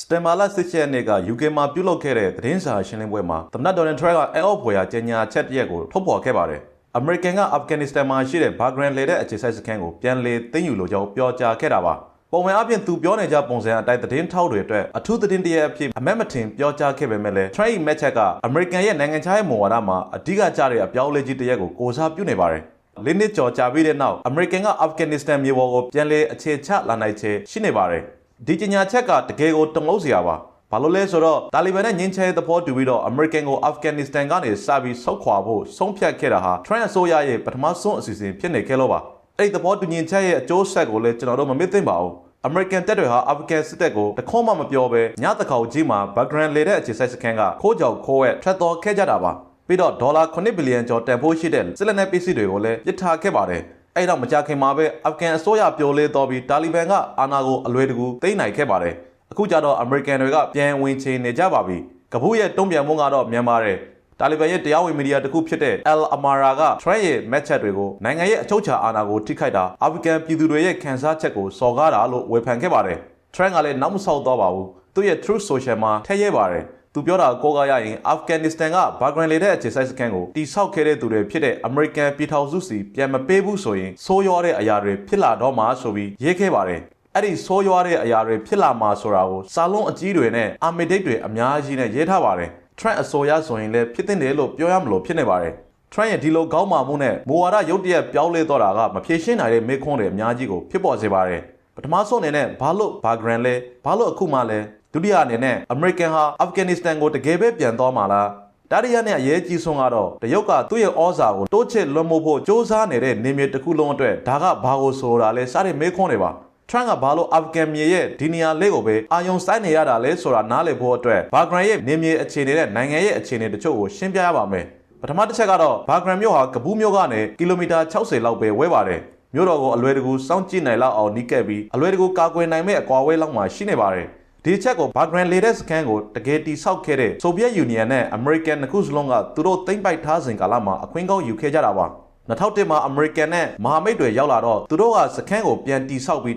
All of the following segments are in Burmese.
စတန်မာလာစစ်ချက်နေ့က UK မှာပြုလုပ်ခဲ့တဲ့သတင်းစာရှင်းလင်းပွဲမှာသမ္မတဒေါ်နယ်ထရန့်ကအဲအော့ဖွယ်ရာကြေညာချက်တစ်ရက်ကိုထုတ်ဖော်ခဲ့ပါတယ်။ American က Afghanistan မှာရှိတဲ့ Bagram လေတဲ့အခြေစိုက်စခန်းကိုပြန်လည်သိမ်းယူလိုကြောင်းပြောကြားခဲ့တာပါ။ပုံမှန်အပြင်သူပြောနေကြပုံစံအတိုင်းသတင်းထောက်တွေအတွက်အထူးသတင်းတရက်အဖြစ်အမက်မတင်ပြောကြားခဲ့ပေမဲ့လည်း Trump ၏မက်ချက်က American ရဲ့နိုင်ငံခြားရေးမူဝါဒမှာအဓိကကျတဲ့အပြောင်းအလဲကြီးတစ်ရက်ကိုကိုစားပြုနေပါတယ်။လေးနှစ်ကျော်ကြာပြီးတဲ့နောက် American က Afghanistan မြေပေါ်ကိုပြန်လည်အခြေချလာနိုင်ခြေရှိနေပါတယ်။ ဒီကြေညာချက်ကတကယ်ကိုတမုတ်စရာပါ။ဘာလို့လဲဆိုတော့တာလီဘန်နဲ့ငင်းချဲသဘောတူပြီးတော့ American ကို Afghanistan ကနေစပြီးဆုတ်ခွာဖို့ဆုံးဖြတ်ခဲ့တာဟာ Trump အစိုးရရဲ့ပထမဆုံးအစီအစဉ်ဖြစ်နေခဲ့လို့ပါ။အဲ့ဒီသဘောတူညီချက်ရဲ့အကျိုးဆက်ကိုလည်းကျွန်တော်တို့မမေ့သင့်ပါဘူး။ American တပ်တွေဟာ Afghan စစ်တပ်ကိုတခွန်းမှမပြောဘဲညတခေါကြီးမှာ background လေတဲ့အခြေစိုက်စခန်းကခိုးကြောင်ခိုးဝဲထွက်တော်ခဲ့ကြတာပါပြီးတော့ဒေါ်လာ9ဘီလီယံကျော်တန်ဖိုးရှိတဲ့စစ်လက်နက်ပစ္စည်းတွေကိုလည်းပစ်ထားခဲ့ပါတယ် အဲ့တော့မကြခင်မှာပဲအာဖဂန်အစိုးရပြိုလဲတော်ပြီးတာလီဘန်ကအာဏာကိုအလွယ်တကူသိမ်းနိုင်ခဲ့ပါတယ်အခုကျတော့အမေရိကန်တွေကပြန်ဝင်ချေနေကြပါပြီကပူးရဲ့တုံ့ပြန်မှုကတော့မြန်မာတဲ့တာလီဘန်ရဲ့တရားဝင်မီဒီယာတစ်ခုဖြစ်တဲ့ El Amara က Trump ရဲ့ match တွေကိုနိုင်ငံရဲ့အချုပ်အခြာအာဏာကိုထိခိုက်တာအာဖဂန်ပြည်သူတွေရဲ့ခံစားချက်ကိုစော်ကားတာလို့ဝေဖန်ခဲ့ပါတယ်။ Trump ကလည်းနောက်မဆောက်တော့ပါဘူး။သူ့ရဲ့ Truth Social မှာထည့်ရဲပါတယ်။ သူပြောတာကိုကားရရင်အာဖဂန်နစ္စတန်ကဘာဂရန်လေတဲ့အခြေစိုက်စခန်းကိုတိဆောက်ခဲ့တဲ့သူတွေဖြစ်တဲ့အမေရိကန်ပြည်ထောင်စုစီပြန်မပေးဘူးဆိုရင်ဆိုးရွားတဲ့အရာတွေဖြစ်လာတော့မှာဆိုပြီးရေးခဲ့ပါတယ်။အဲ့ဒီဆိုးရွားတဲ့အရာတွေဖြစ်လာမှာဆိုတာကိုစာလုံးအကြီးတွေနဲ့အာမီဒိတ်တွေအများကြီးနဲ့ရေးထားပါတယ်။ Trump အစိုးရဆိုရင်လည်းဖြစ်တဲ့တယ်လို့ပြောရမလို့ဖြစ်နေပါတယ်။ Trump ရဲ့ဒီလိုကောင်းမာမှုနဲ့မူဝါဒရုတ်တရက်ပြောင်းလဲတော့တာကမဖြေရှင်းနိုင်တဲ့မေးခွန်းတွေအများကြီးကိုဖြစ်ပေါ်စေပါတယ်။ပထမဆုံးအနေနဲ့ဘာလို့ဘာဂရန်လဲဘာလို့အခုမှလဲ ဒုတိယအနေနဲ့ American ဟာ Afghanistan ကိုတကယ်ပဲပြန်သွားမှာလားတတိယနဲ့အရေးကြီးဆုံးကတော့တရုတ်ကသူ့ရဲ့ဩဇာကိုတိုးချဲ့လွှမ်းမိုးဖို့စ조사နေတဲ့နေမြေတစ်ခုလုံးအတွက်ဒါကဘာကိုဆိုတာလဲစတဲ့မေးခွန်းတွေပါထရန့်ကဘာလို့အာဖဂန်မြေရဲ့ဒီနေရာလေးကိုပဲအာယုံစိုက်နေရတာလဲဆိုတာနားလည်ဖို့အတွက်ဘာဂရန်ရဲ့နေမြေအခြေအနေနဲ့နိုင်ငံရဲ့အခြေအနေတချို့ကိုရှင်းပြရပါမယ်ပထမတစ်ချက်ကတော့ဘာဂရန်မြို့ဟာကပူးမြို့ကနေကီလိုမီတာ60လောက်ပဲဝဲပါတယ်မြို့တော်ကိုအလွယ်တကူစောင့်ကြည့်နိုင်လောက်အောင်နီးကပ်ပြီးအလွယ်တကူကာကွယ်နိုင်မဲ့အကွာအဝေးလောက်မှရှိနေပါတယ် ဒီချက်ကိုဘာဂရန်လေတဲ့စကန်ကိုတကယ်တိဆောက်ခဲ့တဲ့ဆိုဗီယက်ယူနီယံနဲ့အမေရိကန်နှစ်ခုစလုံးကသူတို့သိမ့်ပိုက်ထားစဉ်ကာလမှာအခွင့်ကောင်းယူခဲ့ကြတာပါ2001မှာအမေရိကန်နဲ့မဟာမိတ်တွေရောက်လာတော့သူတို့ကစခန်းကိုပြန်တိဆောက်ပြီး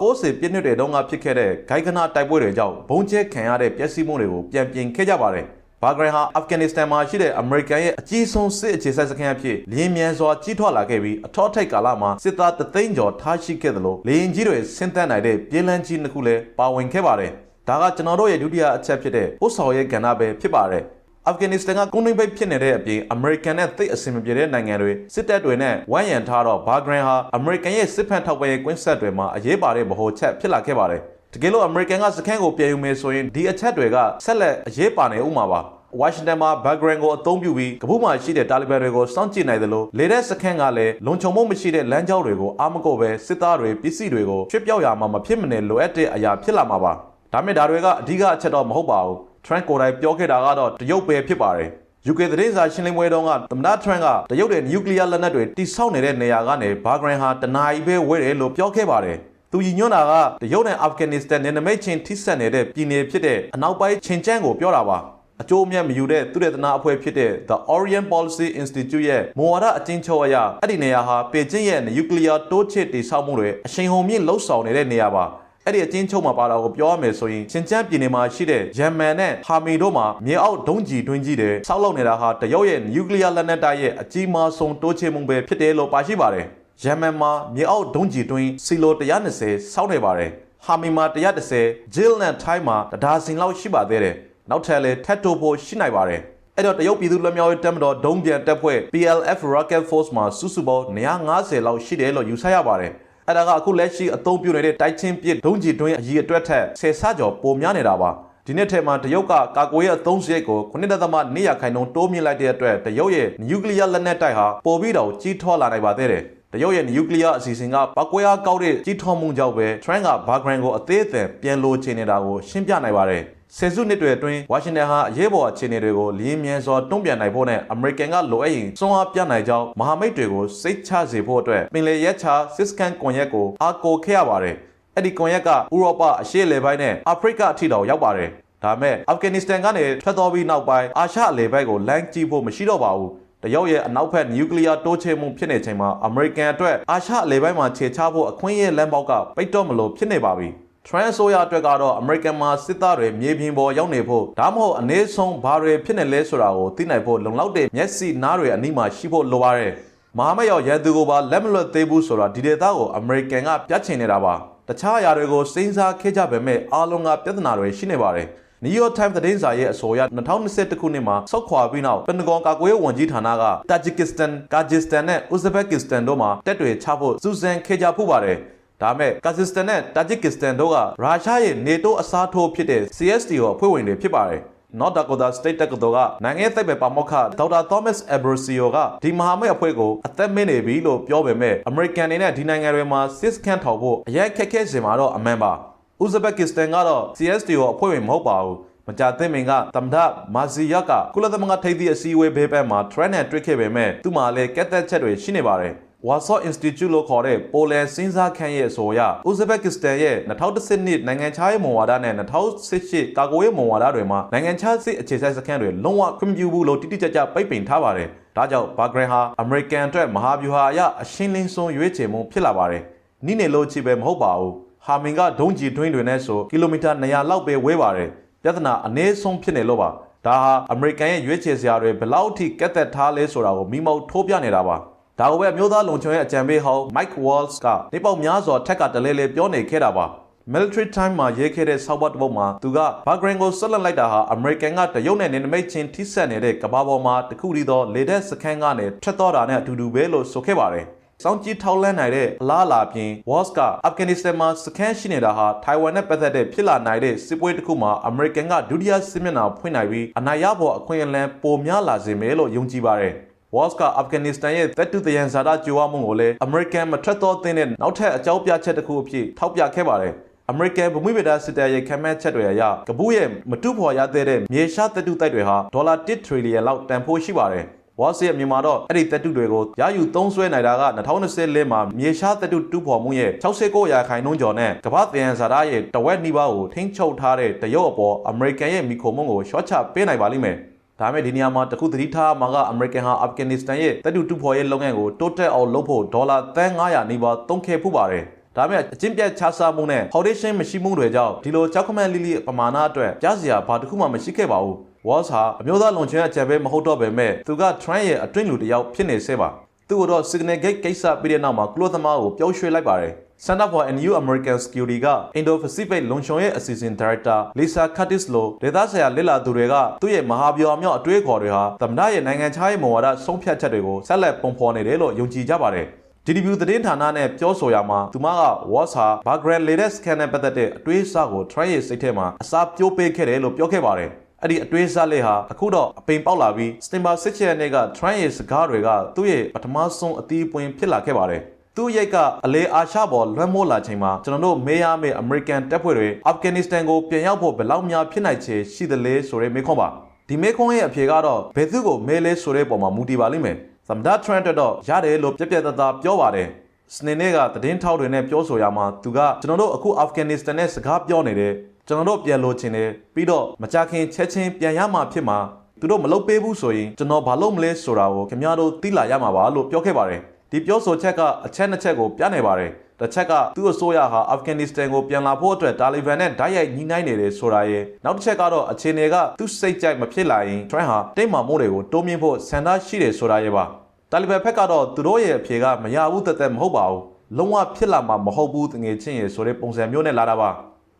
1990ပြည့်နှစ်တွေတုန်းကဖြစ်ခဲ့တဲ့ဂိုင်ကနာတိုက်ပွဲတွေကြောင့်ဘုံကျဲခံရတဲ့ပျက်စီးမှုတွေကိုပြန်ပြင်ခဲ့ကြပါတယ်ဘာဂရန်ဟာအာဖဂန်နစ္စတန်မှာရှိတဲ့အမေရိကန်ရဲ့အကြီးဆုံးစစ်အခြေစိုက်စခန်းအဖြစ်လင်းမြန်စွာကြီးထွားလာခဲ့ပြီးအထောက်ထိပ်ကာလမှာစစ်သားတသိန်းကျော်ထားရှိခဲ့သလိုလေရင်ကြီးတွေဆင်းသက်နိုင်တဲ့ပြည်လန်းကြီးနှစ်ခုလည်းပါဝင်ခဲ့ပါတယ်။ ဒါကကျွန်တော်တို့ရဲ့ဒုတိယအချက်ဖြစ်တဲ့ပို့ဆောင်ရေးကဏ္ဍပဲဖြစ်ပါတယ်။အာဖဂန်နစ္စတန်ကကုန်းနှိမ်ပိတ်ဖြစ်နေတဲ့အပြင်အမေရိကန်နဲ့သိပ်အဆင်မပြေတဲ့နိုင်ငံတွေစစ်တပ်တွေနဲ့ဝိုင်းရံထားတော့ဘာဂရန်ဟာအမေရိကန်ရဲ့စစ်ဖက်ထောက်ပံ့ရေးကွင်းဆက်တွေမှာအရေးပါတဲ့ဗဟိုချက်ဖြစ်လာခဲ့ပါတယ်။တကယ်လို့အမေရိကန်ကစခန်းကိုပြန်ယူမယ်ဆိုရင်ဒီအချက်တွေကဆက်လက်အရေးပါနေဥမှာပါ။ဝါရှင်တန်မှာ background ကိုအသုံးပြုပြီးကပူးမှာရှိတဲ့တာလီဘန်တွေကိုစောင့်ကြည့်နိုင်တယ်လို့လေတဲ့စခန်းကလည်းလုံခြုံမှုမရှိတဲ့လမ်းကြောင်းတွေကိုအာမကုတ်ပဲစစ်သားတွေပစ္စည်းတွေကိုချွတ်ပြောက်ရမှာမဖြစ်မနေလိုအပ်တဲ့အရာဖြစ်လာမှာပါ ဒါမဲ့ဒါတွေကအဓိကအချက်တော့မဟုတ်ပါဘူး Trump ကိုယ်တိုင်ပြောခဲ့တာကတော့တရုတ်ပဲဖြစ်ပါတယ် UK သတင်းစာရှင်းလင်းပွဲတုန်းကသမ္မတ Trump ကတရုတ်ရဲ့နျူကလ িয়ার လက်နက်တွေတိစောက်နေတဲ့နေရာကနေဘာဂရန်ဟာတနာရီပဲဝဲတယ်လို့ပြောခဲ့ပါတယ်သူညီညွတ်တာကတရုတ်နဲ့အာဖဂန်နစ္စတန်နယ်နိမိတ်ချင်းထိစပ်နေတဲ့ပြည်နယ်ဖြစ်တဲ့အနောက်ပိုင်းချင်းကျန်းကိုပြောတာပါအကျိုးအမြတ်မယူတဲ့သူတဲ့သနာအဖွဲ့ဖြစ်တဲ့ The Orient Policy Institute ရဲ့မူဝါဒအကျဉ်းချုပ်အရအဲ့ဒီနေရာဟာပေကျင်းရဲ့နျူကလ িয়ার တိုးချစ်တိစောက်မှုတွေအရှိန်ဟုန်မြင့်လှုပ်ဆောင်နေတဲ့နေရာပါ အဲ့ဒီအချင်းချုပ်မှာပါတာကိုပြောရမယ်ဆိုရင်ရှင်ကျန်းပြည်နယ်မှာရှိတဲ့ဂျမန်နဲ့ဟာမီတို့မှာမြေအောက်ဒုံးကြီးတွင်းကြီးတွေစောက်လုပ်နေတာဟာတရုတ်ရဲ့နျူကလ িয়ার လက်နက်တပ်ရဲ့အကြီးမားဆုံးတိုးချဲ့မှုပဲဖြစ်တယ်လို့ပါရှိပါတယ်။ဂျမန်မှာမြေအောက်ဒုံးကြီးတွင်းစီလို120စောက်နေပါတယ်။ဟာမီမှာ130ဂျီလ်နဲ့ထိုင်းမှာတဒါစင်လောက်ရှိပါသေးတယ်။နောက်ထပ်လည်းထပ်တိုးဖို့ရှိနိုင်ပါတယ်။အဲ့တော့တရုတ်ပြည်သူ့လက်မြောက်ရေးတပ်မတော်ဒုံးပြန်တပ်ဖွဲ့ PLF Rocket Force မှာစုစုပေါင်း150လောက်ရှိတယ်လို့ယူဆရပါတယ်။ အဲ့ဒါကအခုလက်ရှိအသုံးပြုနေတဲ့တိုက်ချင်းပစ်ဒုံးကြီးတွင်းအကြီးအတွက်ထက်ဆယ်ဆကျော်ပိုများနေတာပါဒီနေ့ထဲမှာတရုတ်ကကာကွယ်ရေးအသုံးစရိတ်ကို9.2ရာခိုင်နှုန်းတိုးမြင့်လိုက်တဲ့အတွက်တရုတ်ရဲ့နျူကလ িয়ার လက်နက်တိုက်ဟာပိုပြီးတော့ကြီးထွားလာနိုင်ပါသေးတယ်တရုတ်ရဲ့နျူကလ িয়ার အစီအစဉ်ကပောက်ကွဲအားကောက်တဲ့ကြီးထွားမှုကြောင့်ပဲ Trump ကဘာဂရန်ကိုအသေးအသေးပြန်လိုချင်နေတာကိုရှင်းပြနိုင်ပါတယ် ဆယ်စုနှစ်တွေအတွင်းဝါရှင်တန်ဟာအရေးပေါ်အခြေအနေတွေကိုလင်းမြန်စွာတုံ့ပြန်နိုင်ဖို့နဲ့အမေရိကန်ကလိုအပ်ရင်စွမ်းအားပြနိုင်ကြောင်းမဟာမိတ်တွေကိုစိတ်ချစေဖို့အတွက်ပင်လယ်ရက်ချာစစ်စကန်ကွန်ရက်ကိုအားကိုးခဲ့ရပါတယ်။အဲ့ဒီကွန်ရက်ကဥရောပအရှေ့အလယ်ပိုင်းနဲ့အာဖရိကအထိတောင်ရောက်ပါတယ်။ဒါမဲ့အာဖဂန်နစ္စတန်ကနေထွက်သွားပြီးနောက်ပိုင်းအာရှအလယ်ပိုင်းကိုလမ်းကြည့်ဖို့မရှိတော့ပါဘူး။တရုတ်ရဲ့အနောက်ဘက်နျူကလ িয়ার တိုးချဲ့မှုဖြစ်နေချိန်မှာအမေရိကန်အတွက်အာရှအလယ်ပိုင်းမှာခြေချဖို့အခွင့်အရေးလမ်းပေါက်ကပိတ်တော့မလို့ဖြစ်နေပါပြီ။ Trump ဆိုရအတွက်ကတော့ American မှာစစ်သားတွေမြေပြင်ပေါ်ရောက်နေဖို့ဒါမှမဟုတ်အနည်းဆုံးဘာတွေဖြစ်နေလဲဆိုတာကိုသိနိုင်ဖို့လုံလောက်တဲ့မျက်စိနားတွေအနီးမှာရှိဖို့လိုပါတယ်။မဟာမိတ်ရောရန်သူကိုပါလက်မလွတ်သေးဘူးဆိုတာဒီဒေသကို American ကပြတ်ချင်နေတာပါ။တခြားအရာတွေကိုစဉ်းစားခဲ့ကြပေမဲ့အားလုံးကပြဿနာတွေရှိနေပါတယ်။ New York Times သတင်းစာရဲ့အဆိုအရ2021ခုနှစ်မှာစောက်ခွာပြီးနောက်ပန်တဂွန်ကာကွယ်ရေးဝန်ကြီးဌာနက Tajikistan, Kyrgyzstan နဲ့ Uzbekistan တို့မှာတက်တွေချဖို့စူးစမ်းခဲ့ကြဖို့ပါတယ်။ ဒါမဲ့ကာဇစ်စတန်နဲ့တာဂျစ်ကစ္စတန်တို့ကရုရှားရဲ့ NATO အစားထိုးဖြစ်တဲ့ CSTO အဖွဲ့ဝင်တွေဖြစ်ပါတယ်။ North Dakota State တက္ကသိုလ်ကနိုင်ငံရေးသိပ္ပံပါမောက္ခဒေါက်တာ Thomas Abrosio ကဒီမဟာမိတ်အဖွဲ့ကိုအသက်မင်းနေပြီလို့ပြောပေမဲ့ American တွေနဲ့ဒီနိုင်ငံတွေမှာစစ်စခန်းထောင်ဖို့အရင်ခက်ခဲစင်မှာတော့အမှန်ပါ။ Uzbekistan ကတော့ CSTO အဖွဲ့ဝင်မဟုတ်ပါဘူး။မကြသိမင်ကတမ္ဒမာဇီယကကုလသမဂ္ဂထိပ်သီးအစည်းအဝေးဘေးပန်းမှာ Trend နဲ့တွေ့ခဲ့ပေမဲ့သူ့မှာလည်းကက်သက်ချက်တွေရှိနေပါတယ်။ Warsaw Institute လို့ခေါ်တဲ့ပိုလန်စဉ်းစားခန်းရဲ့အဆိုအရ Uzbekistan ရဲ့2012နှစ်နိုင်ငံခြားရေးမူဝါဒနဲ့2018ကာကွယ်ရေးမူဝါဒတွေမှာနိုင်ငံခြားစစ်အခြေစိုက်စခန်းတွေလုံးဝခွင့်ပြုဘူးလို့တိတိကျကျပိတ်ပင်ထားပါတယ်။ဒါကြောင့်ဘာဂရန်ဟာ American အတွက်မဟာဗျူဟာအရအရှင်းလင်းဆုံးရွေးချယ်မှုဖြစ်လာပါတယ်။နိနေလို့ချီပဲမဟုတ်ပါဘူး။ဟာမင်ကဒုံးကျည်တွင်းတွေနဲ့ဆိုကီလိုမီတာ200လောက်ပဲဝေးပါတယ်။ပြဿနာအနည်းဆုံးဖြစ်နေလို့ပါ။ဒါဟာအမေရိကန်ရဲ့ရွေးချယ်စရာတွေဘယ်လောက်ထိကက်သက်ထားလဲဆိုတာကိုမိမောက်ထိုးပြနေတာပါ။ ဒါကိုပဲအမျိုးသားလုံခြုံရေးအကြံပေးဟောင်း Mike Waltz ကနေပေါက်များစွာထက်ကတလဲလဲပြောနေခဲ့တာပါ military time မှာရေးခဲ့တဲ့ဆောက်ပါတစ်ပုဒ်မှာသူကဘာဂရန်ကိုဆက်လက်လိုက်တာဟာ American ကတရုတ်နဲ့နယ်နိမိတ်ချင်းထိစပ်နေတဲ့ကမ္ဘာပေါ်မှာတခုတည်းသောလေတပ်စခန်းကနေထွက်တော်တာနဲ့အတူတူပဲလို့ဆိုခဲ့ပါတယ်စောင်းကြီးထောက်လန်းနိုင်တဲ့အလားအလာပြင် Waltz က Afghanistan မှာစခန်းရှိနေတာဟာ Taiwan နဲ့ပတ်သက်တဲ့ဖြစ်လာနိုင်တဲ့စစ်ပွဲတစ်ခုမှာ American ကဒုတိယစစ်မျက်နှာဖွင့်နိုင်ပြီးအနိုင်ရဖို့အခွင့်အလမ်းပိုများလာစေမယ်လို့ယုံကြည်ပါတယ်။ Walls ကအာဖဂန်နစ္စတန်ရဲ့တပ်တုတယံဇာတာကြိုးဝမှုကိုလည်း American မထွက်တော့သင့်တဲ့နောက်ထပ်အကြောင်းပြချက်တစ်ခုအဖြစ်ထောက်ပြခဲ့ပါတယ်။ American ဗမှုဗေဒစစ်တပ်ရဲ့ခံမှန်းချက်တွေအရကပူးရဲ့မတူဖော်ရသေးတဲ့မြေရှားတပ်တုတိုက်တွေဟာဒေါ်လာ1 trillion လောက်တန်ဖိုးရှိပါတယ်။ Walls ရဲ့မြန်မာတော့အဲ့ဒီတပ်တုတွေကိုရယူသုံးစွဲနိုင်တာက2020လေးမှာမြေရှားတပ်တုတူဖော်မှုရဲ့69ရာခိုင်နှုန်းကျော်နဲ့ကမ္ဘာတယံဇာတာရဲ့တဝက်နီးပါးကိုထိန်းချုပ်ထားတဲ့တရုတ်အပေါ် American ရဲ့မိခိုမှုကိုရှော့ချပေးနိုင်ပါလိမ့်မယ်။ ဒါပေမဲ့ဒီနေရာမှာတခုသတိထားမှာကအမေရိကန်ဟာအာဖဂန်နစ္စတန်ရဲ့တပ်တူတူဖော်ရေးလုပ်ငန်းကိုတိုးတက်အောင်လုပ်ဖို့ဒေါ်လာသန်း900နီးပါးသုံးခဲ့ဖူးပါတယ်။ဒါပေမဲ့အကျင့်ပြတ်ချစားမှုနဲ့ foundation မရှိမှုတွေကြောင့်ဒီလိုကြောက်ခမန့်လိလိပမာဏအတွက်ကြားစရာဘာတစ်ခုမှမရှိခဲ့ပါဘူး။ Walls ဟာအမျိုးသားလုံခြုံရေးအကြံပေးမဟုတ်တော့ပေမဲ့သူက Trump ရဲ့အတွင်းလူတစ်ယောက်ဖြစ်နေစေပါ။သူ့ကိုတော့ Signal Gate ကိစ္စပြီးတဲ့နောက်မှာကုလသမဂ္ဂကိုပြောင်းရွှေ့လိုက်ပါတယ်။ Center for a New American Security က Indo-Pacific လုံခြုံရေးအစီအစဉ် Director Lisa Curtis လိုဒေသဆိုင်ရာလက်လာသူတွေကသူ့ရဲ့မဟာဗျူဟာမြောက်အတွေးအခေါ်တွေဟာသမ္မတရဲ့နိုင်ငံခြားရေးမူဝါဒဆုံးဖြတ်ချက်တွေကိုဆက်လက်ပုံဖော်နေတယ်လို့ယုံကြည်ကြပါတယ်။ DW သတင်းဌာနနဲ့ပြောဆိုရမှာသူမက Watts ဟာဘာဂရန်လေဒက်စကန်နဲ့ပတ်သက်တဲ့အတွေးအဆကို Trump ရဲ့စိတ်ထဲမှာအစာပြိုးပေးခဲ့တယ်လို့ပြောခဲ့ပါတယ်။အဲ့ဒီအတွေးအဆလေးဟာအခုတော့အပိန်ပေါက်လာပြီးစတင်ဘာစစ်ချက်နေ့က Trump ရဲ့စကားတွေကသူ့ရဲ့ပထမဆုံးအသီးပွင့်ဖြစ်လာခဲ့ပါတယ်။ သူ့ရိတ်ကအလေအာရှပေါ်လွှမ်းမိုးလာချိန်မှာကျွန်တော်တို့မေးရမယ့်အမေရိကန်တပ်ဖွဲ့တွေအာဖဂန်နစ္စတန်ကိုပြန်ရောက်ဖို့ဘယ်လောက်များဖြစ်နိုင်ချေရှိသလဲဆိုတဲ့မေးခွန်းပါဒီမေးခွန်းရဲ့အဖြေကတော့ဘယ်သူကိုမေးလဲဆိုတဲ့ပုံမှာမူတည်ပါလိမ့်မယ်သမ္မတထရန့်တော့ရတယ်လို့ပြက်ပြက်သားသားပြောပါတယ်စနေနေ့ကသတင်းထောက်တွေနဲ့ပြောဆိုရမှာသူကကျွန်တော်တို့အခုအာဖဂန်နစ္စတန်နဲ့စကားပြောနေတယ်ကျွန်တော်တို့ပြန်လို့ချင်တယ်ပြီးတော့မကြခင်ချက်ချင်းပြန်ရမှာဖြစ်မှာသူတို့မလုပ်ပေးဘူးဆိုရင်ကျွန်တော်ဘာလုပ်မလဲဆိုတာကိုခင်ဗျားတို့သိလာရမှာပါလို့ပြောခဲ့ပါတယ် ဒီပြောဆိုချက်ကအချက်နှစ်ချက်ကိုပြနေပါတယ်တစ်ချက်ကသူ့အစိုးရဟာအာဖဂန်နစ္စတန်ကိုပြန်လာဖို့အတွက်တာလီဘန်နဲ့ဓာတ်ရိုက်ညှိနှိုင်းနေတယ်ဆိုတာရဲ့နောက်တစ်ချက်ကတော့အခြေအနေကသူ့စိတ်ကြိုက်မဖြစ်လာရင်ထရန့်ဟာတိတ်မာမှုတွေကိုတိုးမြင့်ဖို့ဆန္ဒရှိတယ်ဆိုတာရဲ့ပါတာလီဘန်ဘက်ကတော့သူတို့ရဲ့အဖြေကမရဘူးတသက်မဟုတ်ပါဘူးလုံးဝဖြစ်လာမှာမဟုတ်ဘူးတငယ်ချင်းရဲ့ဆိုတဲ့ပုံစံမျိုးနဲ့လာတာပါ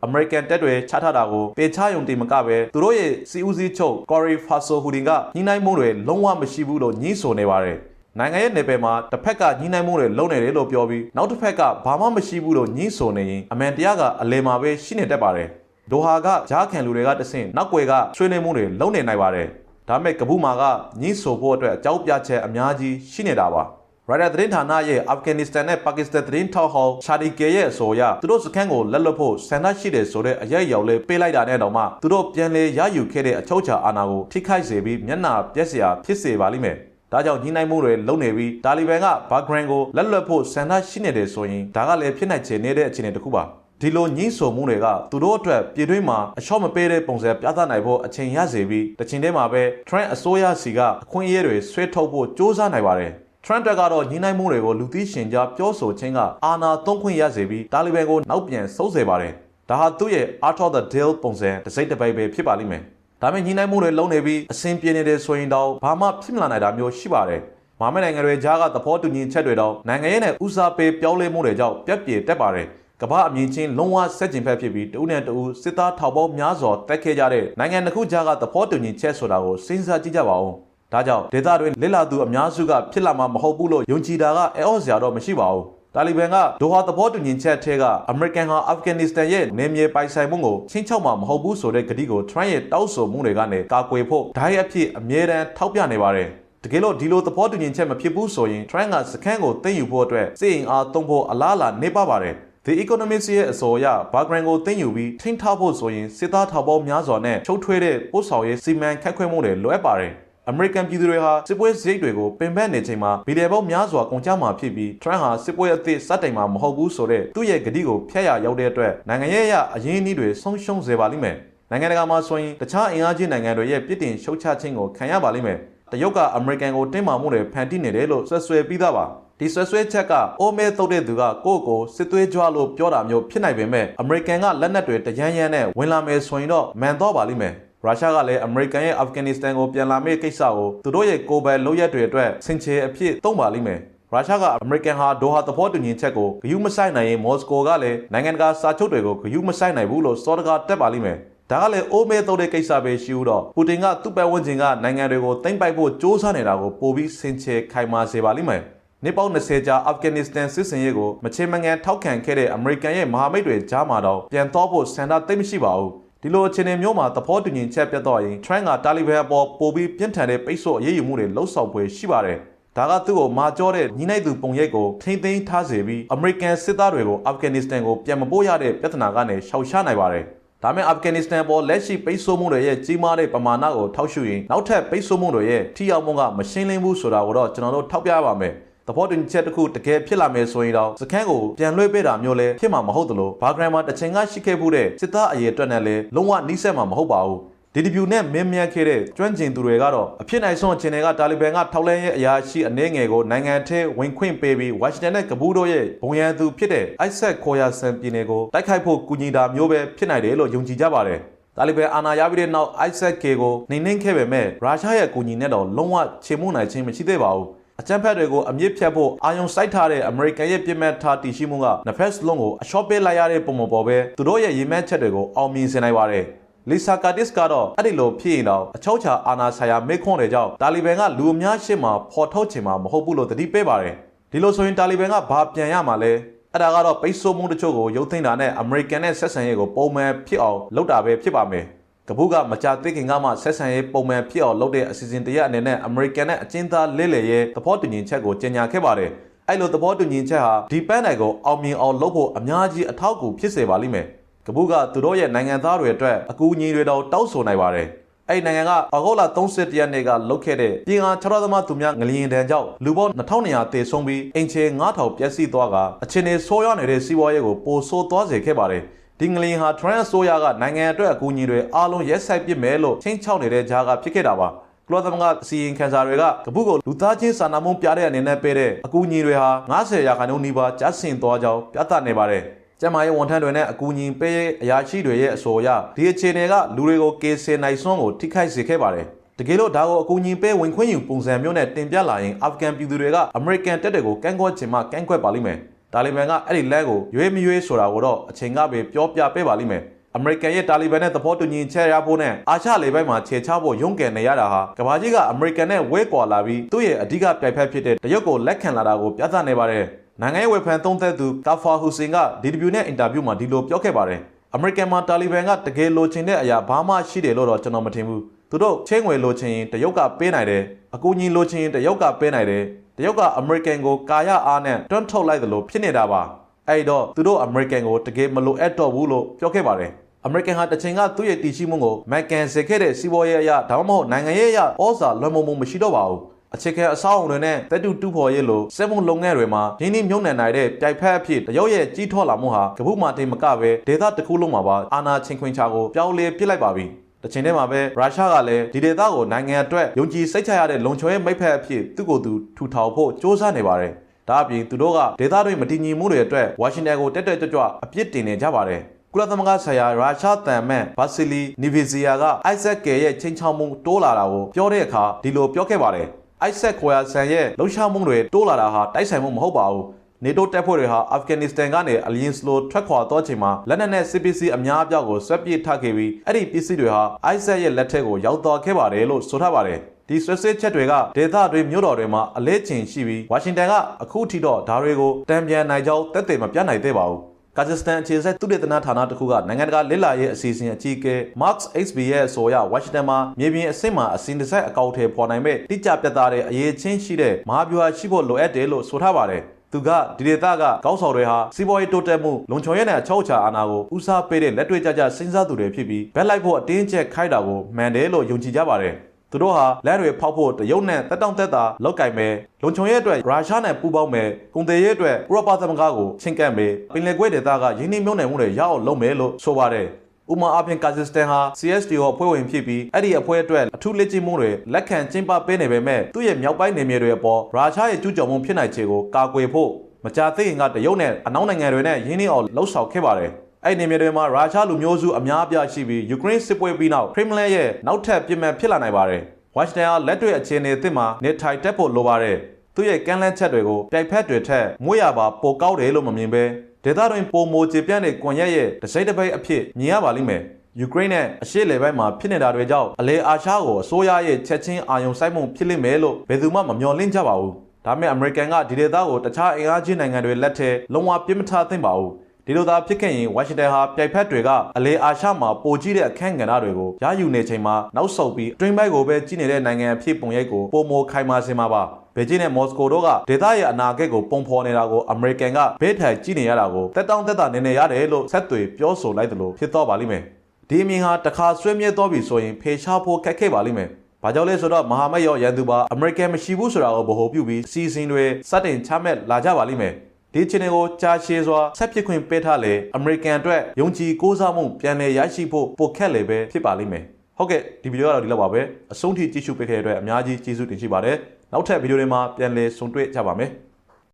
အမေရိကန်တပ်တွေချထားတာကိုပေချယုံတင်မကပဲသူတို့ရဲ့စီဦးစီးချုပ်ကော်ရီဖာဆိုဟူဒင်ကညှိနှိုင်းမှုတွေလုံးဝမရှိဘူးလို့ညှိဆိုနေပါတယ် နိုင်ငံရဲ့နယ်ပယ်မှာတစ်ဖက်ကညှိနှိုင်းမှုတွေလုပ်နေတယ်လို့ပြောပြီးနောက်တစ်ဖက်ကဘာမှမရှိဘူးလို့ညှိဆိုနေရင်အမှန်တရားကအလယ်မှာပဲရှိနေတတ်ပါတယ်ဒိုဟာကကြားခံလူတွေကတဆင့်နောက်ွယ်ကဆွေးနွေးမှုတွေလုပ်နေနိုင်ပါတယ်ဒါပေမဲ့ကပူမာကညှိဆိုဖို့အတွက်အကြောင်းပြချက်အများကြီးရှိနေတာပါရိုက်တာသတင်းဌာနရဲ့အာဖဂန်နစ္စတန်နဲ့ပါကစ္စတန်သတင်းထောက်ဟောင်းရှာဒီကေရဲ့အဆိုအရသူတို့စခန်းကိုလက်လွတ်ဖို့ဆန္ဒရှိတယ်ဆိုတဲ့အရေးအယောင်လေးပေးလိုက်တာနဲ့တောင်မှသူတို့ပြန်လေရယူခဲ့တဲ့အချုပ်ချာအာဏာကိုထိခိုက်စေပြီးမျက်နှာပြက်စရာဖြစ်စေပါလိမ့်မယ် ဒါကြောင့်ညှိနှိုင်းမှုတွေလုပ်နေပြီးတာလီဘန်ကဘာဂရန်ကိုလက်လွတ်ဖို့ဆန္ဒရှိနေတယ်ဆိုရင်ဒါကလည်းဖြစ်နိုင်ချေနေတဲ့အခြေအနေတစ်ခုပါဒီလိုညှိဆိုမှုတွေကသူတို့အတွက်ပြည်တွင်းမှာအလျှော့မပေးတဲ့ပုံစံပြသနိုင်ဖို့အချိန်ရစေပြီးတချိန်တည်းမှာပဲ Trump အစိုးရစီကအခွင့်အရေးတွေဆွဲထုတ်ဖို့စ조사နိုင်ပါတယ်ထရန့်တက်ကတော့ညှိနှိုင်းမှုတွေကိုလူသိရှင်ကြားပြောဆိုခြင်းကအာဏာသုံးခွင့်ရစေပြီးတာလီဘန်ကိုနောက်ပြန်ဆုတ်စေပါတယ်။ဒါဒါဟာသူ့ရဲ့ Art of the Deal ပုံစံတစ်စိတ်တစ်ပိုက်ပဲဖြစ်ပါလိမ့်မယ် ဒါပေမဲ့ညီနိုင်မှုတွေလုံးနေပြီးအဆင်ပြေနေတယ်ဆိုရင်တော့ဘာမှဖြစ်မလာနိုင်တာမျိုးရှိပါတယ်မဟာမိတ်နိုင်ငံတွေကြားကသဘောတူညီချက်တွေတော့နိုင်ငံရေးနဲ့ဦးစားပေးပြောင်းလဲမှုတွေကြောင့်ပြက်ပြေတက်ပါတယ်ကမ္ဘာအမြင့်ချင်းလုံးဝဆက်ကျင်ဖက်ဖြစ်ပြီးတဦးနဲ့တဦးစစ်သားထောက်ပေါင်းများစွာတက်ခဲ့ကြတဲ့နိုင်ငံတစ်ခုကြားကသဘောတူညီချက်ဆိုတာကိုစဉ်းစားကြည့်ကြပါဦးဒါကြောင့်ဒေသတွင်းလစ်လာသူအများစုကဖြစ်လာမှာမဟုတ်ဘူးလို့ယုံကြည်တာကအဲအော့စရာတော့မရှိပါဘူး တာလီဘန်ကဒိုဟာသဘောတူညီချက်ထဲကအမေရိကန်ဟာအာဖဂန်နစ္စတန်ရဲ့နေမြေပိုင်ဆိုင်မှုကိုချင်းချောက်မှာမဟုတ်ဘူးဆိုတဲ့ကတိကိုထရန့်ရဲ့တောက်ဆိုမှုတွေကနေကာကွယ်ဖို့ဓာတ်ရိုက်အဖြစ်အမြဲတမ်းထောက်ပြနေပါတယ်တကယ်လို့ဒီလိုသဘောတူညီချက်မဖြစ်ဘူးဆိုရင်ထရန့်ကစခန်းကိုသိမ်းယူဖို့အတွက်စိတ်အင်အားသုံးဖို့အလားအလာနေပါပါတယ် The Economist ရဲ့အဆိုအရဘာဂရန်ကိုသိမ်းယူပြီးထိန်းထားဖို့ဆိုရင်စစ်သားထောက်ပေါင်းများစွာနဲ့ချုပ်ထွေးတဲ့ပို့ဆောင်ရေးစီမံခန့်ခွဲမှုတွေလိုအပ်ပါတယ်။ American ပြည်သူတွေဟာစစ်ပွဲစရိတ်တွေကိုပင်ပန်းနေချိန်မှာဗီဒီယိုပေါင်းများစွာကုန်ကျမှာဖြစ်ပြီး Trump ဟာစစ်ပွဲအသစ်စတင်မှာမဟုတ်ဘူးဆိုတဲ့သူ့ရဲ့ကတိကိုဖျက်ရရောက်တဲ့အတွက်နိုင်ငံရေးအရအရင်းအနှီးတွေဆုံးရှုံးစေပါလိမ့်မယ်။နိုင်ငံတကာမှာဆိုရင်တခြားအင်အားကြီးနိုင်ငံတွေရဲ့ပြစ်တင်ရှုတ်ချခြင်းကိုခံရပါလိမ့်မယ်။တရုတ်ကအမေရိကန်ကိုတင်းမာမှုတွေဖန်တီးနေတယ်လို့ဆွဆွဲပြီးသားပါ။ဒီဆွဆွဲချက်ကအိုမဲတုတ်တဲ့သူကကိုယ့်ကိုစစ်သွေးကြွလို့ပြောတာမျိုးဖြစ်နိုင်ပေမဲ့အမေရိကန်ကလက်နက်တွေတရမ်းရမ်းနဲ့ဝင်လာမယ်ဆိုရင်တော့မန်တော့ပါလိမ့်မယ် ရုရှားကလည်းအမေရိကန်ရဲ့အာဖဂန်နစ္စတန်ကိုပြန်လာမယ့်ကိစ္စကိုသူတို့ရဲ့ကိုယ်ပိုင်လုပ်ရက်တွေအတွက်ဆင်ချေအဖြစ်သုံးပါလိမ့်မယ်ရုရှားကအမေရိကန်ဟာဒိုဟာသဘောတူညီချက်ကိုဂယုမဆိုင်နိုင်ရင်မော်စကိုကလည်းနိုင်ငံတကာစာချုပ်တွေကိုဂယုမဆိုင်နိုင်ဘူးလို့စောတကာတက်ပါလိမ့်မယ်ဒါကလည်းအိုးမဲတော့တဲ့ကိစ္စပဲရှိဦးတော့ပူတင်ကသူ့ပတ်ဝန်းကျင်ကနိုင်ငံတွေကိုသိမ့်ပိုက်ဖို့စ조사နေတာကိုပိုပြီးဆင်ချေခိုင်မာစေပါလိမ့်မယ်နှစ်ပေါင်း20ကြာအာဖဂန်နစ္စတန်စစ်စင်ရေးကိုမချေမငန်ထောက်ခံခဲ့တဲ့အမေရိကန်ရဲ့မဟာမိတ်တွေကြားမှာတော့ပြန်တော့ဖို့စန္ဒသိမ့်မရှိပါဘူး ဒီလိုအခြေအနေမျိုးမှာသဘောတူညီချက်ပြတ်တော့ရင် Trump ကတာလီဘန်အပေါ်ပိုပြီးပြင်းထန်တဲ့ပိတ်ဆို့အရေးယူမှုတွေလှုပ်ဆောင်ဖွယ်ရှိပါတယ်ဒါကသူ့ကိုမာကြောတဲ့ညီနိုင်သူပုံရိပ်ကိုထိမ့်သိမ်းထားစေပြီးအမေရိကန်စစ်သားတွေကိုအာဖဂန်နစ္စတန်ကိုပြန်မပို့ရတဲ့ပြဿနာကနေရှောင်ရှားနိုင်ပါတယ်ဒါမဲ့အာဖဂန်နစ္စတန်ပေါ်လက်ရှိပိတ်ဆို့မှုတွေရဲ့ကြီးမားတဲ့ပမာဏကိုထောက်ရှုရင်နောက်ထပ်ပိတ်ဆို့မှုတွေရဲ့ထိရောက်မှုကမရှင်းလင်းဘူးဆိုတာကိုတော့ကျွန်တော်တို့ထောက်ပြပါမယ် သဘောတူညီချက်တစ်ခုတကယ်ဖြစ်လာမယ်ဆိုရင်တော့စခန်းကိုပြန်လွှဲပေးတာမျိုးလည်းဖြစ်မှာမဟုတ်သလိုဘာဂရန်မှာတစ်ချိန်ကရှိခဲ့မှုတဲ့စစ်သားအရေးအတွက်နဲ့လည်းလုံးဝနှိစက်မှာမဟုတ်ပါဘူးဒီဒီဗျူနဲ့မင်းမြတ်ခဲ့တဲ့ကျွမ်းကျင်သူတွေကတော့အဖြစ်နိုင်ဆုံးအခြေအနေကတာလီဘန်ကထောက်လှမ်းရေးအရာရှိအနေငယ်ကိုနိုင်ငံထဲဝင်ခွင့်ပေးပြီးဝါရှင်တန်နဲ့ကပူးတို့ရဲ့ဘုံရန်သူဖြစ်တဲ့အိုက်ဆက်ခေါ်ယာဆန်ပြည်နယ်ကိုတိုက်ခိုက်ဖို့ကူညီတာမျိုးပဲဖြစ်နိုင်တယ်လို့ယုံကြည်ကြပါတယ်တာလီဘန်အာဏာရပြီးတဲ့နောက်အိုက်ဆက်ကေကိုနှိမ်နှင်းခဲ့ပေမဲ့ရုရှားရဲ့ကူညီနဲ့တော့လုံးဝချေမှုနိုင်ခြင်းမရှိသေးပါဘူး အကြမ်းဖက်တွေကိုအမြင့်ဖြတ်ဖို့အာယုံစိုက်ထားတဲ့အမေရိကန်ရဲ့ပြစ်မှတ်ထားတည်ရှိမှုကနဖက်စလုံးကိုအချော့ပေးလိုက်ရတဲ့ပုံပေါ်ပေါ်ပဲသူတို့ရဲ့ရည်မှန်းချက်တွေကိုအောင်မြင်စေနိုင်ပါတယ်လီဆာကာတစ်ကတော့အဲ့ဒီလိုဖြစ်ရင်တော့အချောချာအာနာဆိုင်ယာမေခွန်းတွေကြောင့်တာလီဘန်ကလူအများရှေ့မှာဖော်ထုတ်ချင်မှာမဟုတ်ဘူးလို့တတိပေးပါတယ်ဒီလိုဆိုရင်တာလီဘန်ကဘာပြန်ရမှာလဲအဲ့ဒါကတော့ပိတ်ဆို့မှုတချို့ကိုရုပ်သိမ်းတာနဲ့အမေရိကန်နဲ့ဆက်ဆံရေးကိုပုံမှန်ဖြစ်အောင်လုပ်တာပဲဖြစ်ပါမယ် ကပုကမကြသေးခင်ကမှဆက်ဆံရေးပုံမှန်ဖြစ်အောင်လုပ်တဲ့အစီအစဉ်တရက်အနေနဲ့အမေရိကန်နဲ့အကျဉ်းသားလဲလှယ်ရဲ့သဘောတူညီချက်ကိုကြေညာခဲ့ပါတယ်။အဲ့လိုသဘောတူညီချက်ဟာဒီပန်းတိုင်ကိုအောင်မြင်အောင်လုပ်ဖို့အများကြီးအထောက်အကူဖြစ်စေပါလိမ့်မယ်။ကပုကသူတို့ရဲ့နိုင်ငံသားတွေအတွက်အကူအညီတွေတော့တောက်ဆိုနိုင်ပါတယ်။အဲ့နိုင်ငံကအော်ဂိုလာ31ရက်နေ့ကလုတ်ခဲ့တဲ့ပြင်အား6သမားသူများငလျင်တန်းကြောင့်လူပေါင်း2200တေဆုံးပြီးအင်ချေ9000ပျက်စီးသွားကအခြေအနေဆိုးရွားနေတဲ့စီးပွားရေးကိုပိုဆိုးသွားစေခဲ့ပါတယ်။ ဒီငလင်ဟာထရန့်ဆိုယာကနိုင်ငံအတွက်အကူအညီတွေအားလုံးရက်ဆိုင်ပစ်မယ်လို့ချင်းချောက်နေတဲ့ကြားကဖြစ်ခဲ့တာပါကလောသမကအစီရင်ခံစာတွေကကပုကိုလူသားချင်းစာနာမှုပြတဲ့အနေနဲ့ပေးတဲ့အကူအညီတွေဟာ90ရာခိုင်နှုန်းနီးပါးကျဆင်းသွားကြောင်းပြသနေပါတယ်ကျမရဲ့ဝန်ထမ်းတွေနဲ့အကူအညီပေးအရာရှိတွေရဲ့အဆိုအရဒီအခြေအနေကလူတွေကိုကေဆယ်နိုင်စွမ်းကိုထိခိုက်စေခဲ့ပါတယ်တကယ်လို့ဒါကိုအကူအညီပေးဝင်ခွင့်ယူပုံစံမျိုးနဲ့တင်ပြလာရင်အာဖဂန်ပြည်သူတွေကအမေရိကန်တပ်တွေကိုကန့်ကွက်ချင်မှကန့်ကွက်ပါလိမ့်မယ် တာလီဘန်ကအဲ့ဒီလက်ကိုရွေးမရွေးဆိုတာကိုတော့အချိန်ကပဲပြောပြပေးပါလိမ့်မယ်အမေရိကန်ရဲ့တာလီဘန်နဲ့သဘောတူညီချက်ရဖို့နဲ့အာရှလေဘက်မှာခြေချဖို့ရုန်းကန်နေရတာဟာကမ္ဘာကြီးကအမေရိကန်နဲ့ဝဲကွာလာပြီးသူ့ရဲ့အဓိကပြိုင်ဖက်ဖြစ်တဲ့တရုတ်ကိုလက်ခံလာတာကိုပြသနေပါတယ်နိုင်ငံရေးဝေဖန်သုံးသက်သူကာဖာဟူစင်က DW နဲ့အင်တာဗျူးမှာဒီလိုပြောခဲ့ပါတယ်အမေရိကန်မှာတာလီဘန်ကတကယ်လိုချင်တဲ့အရာဘာမှရှိတယ်လို့တော့ကျွန်တော်မထင်ဘူးသူတို့ချင်းငွေလိုချင်ရင်တရုတ်ကပေးနိုင်တယ်အကူအညီလိုချင်ရင်တရုတ်ကပေးနိုင်တယ် တရုတ်ကအမေရိကန်ကိုကာယအားနဲ့တွန်းထုတ်လိုက်သလိုဖြစ်နေတာပါအဲ့တော့သူတို့အမေရိကန်ကိုတကယ်မလိုအပ်တော့ဘူးလို့ပြောခဲ့ပါတယ်အမေရိကန်ဟာတစ်ချိန်ကသူ့ရဲ့တည်ရှိမှုကိုမက်ကန်ဆယ်ခဲ့တဲ့စီးပွားရေးအရာဒါမှမဟုတ်နိုင်ငံရေးအရာဩဇာလွှမ်းမိုးမှုမရှိတော့ပါဘူးအခြေခံအဆောက်အုံတွေနဲ့တက်တူတူဖော်ရေးလိုစက်မှုလုပ်ငန်းတွေမှာရင်းနှီးမြှုပ်နှံနိုင်တဲ့ပြိုင်ဖက်အဖြစ်တရုတ်ရဲ့ကြီးထွားလာမှုဟာကပုမာတင်မကပဲဒေသတစ်ခုလုံးမှာပါအာဏာချင်းခွင်ချကိုပြောင်းလဲပြစ်လိုက်ပါပြီ တချိန်တည်းမှာပဲရုရှားကလည်းဒီဒေသကိုနိုင်ငံအတွက်ယုံကြည်စိတ်ချရတဲ့လုံခြုံရေးမိတ်ဖက်အဖြစ်သူ့ကိုယ်သူထူထောင်ဖို့စ조사နေပါတယ်။ဒါအပြင်သူတို့ကဒေသတွင်းမတည်ငြိမ်မှုတွေအတွက်ဝါရှင်တန်ကိုတက်တက်ကြွကြွအပြစ်တင်နေကြပါတယ်။ကုလသမဂ္ဂဆိုင်ရာရုရှားတန်မန်ဘာစီလီနီဗီဇီယာကအိုက်ဇက်ကယ်ရဲ့ချင်းချောင်းမှုတိုးလာတာကိုပြောတဲ့အခါဒီလိုပြောခဲ့ပါတယ်အိုက်ဇက်ခွာဆန်ရဲ့လှုပ်ရှားမှုတွေတိုးလာတာဟာတိုက်ဆိုင်မှုမဟုတ်ပါဘူး နေတိုတပ်ဖွဲ့တွေဟာအာဖဂန်နစ္စတန်ကနေအလျင်စလိုထွက်ခွာတော့ချိန်မှာလက်နက်နဲ့စစ်ပစ္စည်းအများအပြားကိုဆွဲပြေးထားခဲ့ပြီးအဲ့ဒီပစ္စည်းတွေဟာအိုက်ဇက်ရဲ့လက်ထက်ကိုရောက်သွားခဲ့ပါတယ်လို့ဆိုထားပါတယ်ဒီဆွဆွချက်တွေကဒေသတွေမြို့တော်တွေမှာအလဲကျင်ရှိပြီးဝါရှင်တန်ကအခုထိတော့ဒါတွေကိုတံပြန်နိုင်ကြောင်းတက်တယ်မပြတ်နိုင်သေးပါဘူးကာဂျစ္စတန်အခြေစိုက်သုတေသနဌာနတစ်ခုကနိုင်ငံတကာလစ်လာရေးအစီအစဉ်အကြီးအကဲ Marks HB ရဲ့အဆိုအရဝါရှင်တန်မှာမြေပြင်အဆင့်မှာအစဉ်တစိုက်အကောင့်ထဲပေါ်နိုင်မဲ့တိကျပြတ်သားတဲ့အရေးချင်းရှိတဲ့မဟာဗျူဟာရှိဖို့လိုအပ်တယ်လို့ဆိုထားပါတယ် သူကဒီဒေသကကောက်ဆော်တွေဟာစီးပွားရေးတိုးတက်မှုလုံခြုံရေးနဲ့အထောက်အချာအာဏာကိုဦးစားပေးတဲ့လက်တွေ့ကြကြစဉ်းစားသူတွေဖြစ်ပြီးဘက်လိုက်ဖို့အတင်းကျပ်ခိုက်တာကိုမှန်တယ်လို့ယုံကြည်ကြပါတယ်သူတို့ဟာလက်တွေဖောက်ဖို့တရုတ်နဲ့တက်တောင့်တက်တာလောက်ကင်မယ်လုံခြုံရေးအတွက်ရုရှားနဲ့ပူးပေါင်းမယ်ကုန်သွယ်ရေးအတွက်ဥရောပသမဂ္ဂကိုချင်းကပ်မယ်ပင်လယ်ကွေ့ဒေသကရင်းနှီးမြှုပ်နှံမှုတွေရအောင်လုပ်မယ်လို့ဆိုပါတယ် ဥမာအပြင်ကာဇက်စတန်ဟာ CSTO အဖွဲ့ဝင်ဖြစ်ပြီးအဲ့ဒီအဖွဲ့အတွက်အထူးလက်ကျင့်မှုတွေလက်ခံကျင်းပပေးနေပေမဲ့သူ့ရဲ့မြောက်ပိုင်းနေမြေတွေအပေါ်ရုရှားရဲ့ကျူးကျော်မှုဖြစ်နိုင်ခြေကိုကာကွယ်ဖို့မကြာသေးခင်ကတရုတ်နဲ့အနောက်နိုင်ငံတွေနဲ့ရင်းနှီးအောင်လှုပ်ဆောင်ခဲ့ပါတယ်အဲ့ဒီနေမြေတွေမှာရုရှားလူမျိုးစုအများအပြားရှိပြီးယူကရိန်းစစ်ပွဲပြီးနောက်ခရမလင်ရဲ့နောက်ထပ်ပြစ်မှတ်ဖြစ်လာနိုင်ပါတယ်ဝါရှင်တန်ကလက်တွေ့အခြေအနေအသစ်မှာနေထိုင်တက်ဖို့လိုပါတယ်သူ့ရဲ့ကမ်းလှမ်းချက်တွေကိုပြိုက်ဖက်တွေထက်မွေးရပါပိုကောက်တယ်လို့မမြင်ပဲ ဒေသတွင်ပုံမိုချပြန့်တဲ့ကွန်ရက်ရဲ့တစိမ့်တစ်ပိတ်အဖြစ်မြင်ရပါလိမ့်မယ်ယူကရိန်းနဲ့အရှေ့လေပိုင်းမှာဖြစ်နေတာတွေကြောင့်အလေအာရှကိုအစိုးရရဲ့ချက်ချင်းအာရုံစိုက်မှုဖြစ်လိမ့်မယ်လို့ဘယ်သူမှမမျှော်လင့်ကြပါဘူးဒါပေမဲ့အမေရိကန်ကဒီဒေသကိုတခြားအင်အားကြီးနိုင်ငံတွေလက်ထဲလုံးဝပြစ်မထားသင့်ပါဘူးဒီလိုသာဖြစ်ခဲ့ရင်ဝါရှင်တန်ဟာပြိုက်ဖက်တွေကအလေအာရှမှာပိုကြီးတဲ့အခန့်ကဏ္ဍတွေကိုရယူနေချိန်မှာနောက်ဆုတ်ပြီးအတွင်းဘက်ကိုပဲကြီးနေတဲ့နိုင်ငံအဖြစ်ပုံရိပ်ကိုပုံမိုခိုင်မာစေမှာပါ ဘေကျင်းနဲ့မော်စကိုတို့ကဒေသရဲ့အနာဂတ်ကိုပုံဖော်နေတာကိုအမေရိကန်ကဘေးထိုင်ကြည့်နေရတာကိုတက်တောင့်တက်တာနေနေရတယ်လို့ဆက်သွေပြောဆိုလိုက်တယ်လို့ဖြစ်တော့ပါလိမ့်မယ်ဒီအမြင်ဟာတစ်ခါဆွေးမြဲတော့ပြီဆိုရင်ဖေရှားဖို့ခက်ခဲပါလိမ့်မယ်ဘာကြောင့်လဲဆိုတော့မဟာမိတ်ရောရန်သူပါအမေရိကန်မရှိဘူးဆိုတာကိုဗဟိုပြုပြီးစီစဉ်တွေစတင်ချမှတ်လာကြပါလိမ့်မယ်ဒီချင်ကိုကြာရှည်စွာဆက်ဖြစ်ခွင့်ပေးထားလေအမေရိကန်အတွက်ယုံကြည်ကိုးစားမှုပြန်လည်ရရှိဖို့ပိုခက်လေပဲဖြစ်ပါလိမ့်မယ်ဟုတ်ကဲ့ဒီဗီဒီယိုကတော့ဒီလောက်ပါပဲအဆုံးထိကြည့်ရှုပေးခဲ့တဲ့အတွက်အများကြီးကျေးဇူးတင်ရှိပါတယ် နောက်ထပ်ဗီဒီယိုတွေမှာပြန်လည်ဆုံတွေ့ကြပါမယ်